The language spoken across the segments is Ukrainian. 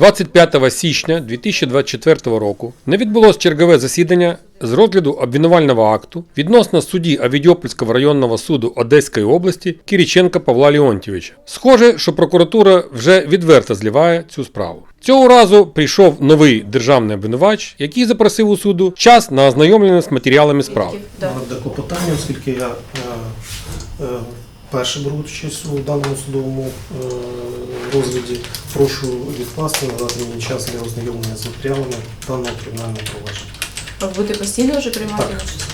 25 січня 2024 року не відбулось чергове засідання з розгляду обвинувального акту відносно судді Авідьопольського районного суду Одеської області Кіріченка Павла Леонтьєвича. Схоже, що прокуратура вже відверто зливає цю справу. Цього разу прийшов новий державний обвинувач, який запросив у суду час на ознайомлення з матеріалами справи. Да. До клопотання, оскільки я е, е, перше беру участь у даному судовому е, розгляді, прошу відкласти надати мені час для ознайомлення з матеріалами даного кримінального провадження. А ви будете постійно вже приймати Так. участь?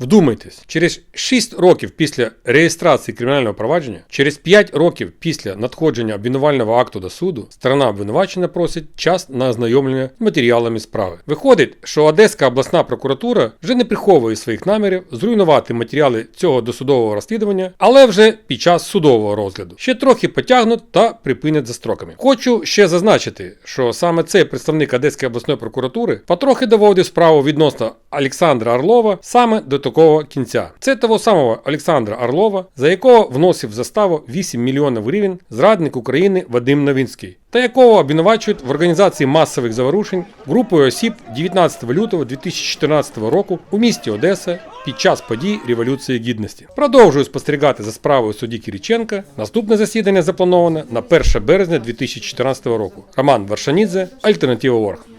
Вдумайтесь, через 6 років після реєстрації кримінального провадження, через 5 років після надходження обвинувального акту до суду, сторона обвинувачення просить час на ознайомлення з матеріалами справи. Виходить, що Одеська обласна прокуратура вже не приховує своїх намірів зруйнувати матеріали цього досудового розслідування, але вже під час судового розгляду. Ще трохи потягнуть та припинять за строками. Хочу ще зазначити, що саме цей представник Одеської обласної прокуратури потрохи доводив справу відносно Олександра Орлова саме до такого кінця. Це того самого Олександра Орлова, за якого вносив заставу 8 мільйонів гривень зрадник України Вадим Новінський, та якого обвинувачують в організації масових заворушень групою осіб 19 лютого 2014 року у місті Одеса під час подій Революції Гідності. Продовжую спостерігати за справою судді Кіріченка. Наступне засідання заплановане на 1 березня 2014 року. Роман Варшанідзе, Альтернатива Орг.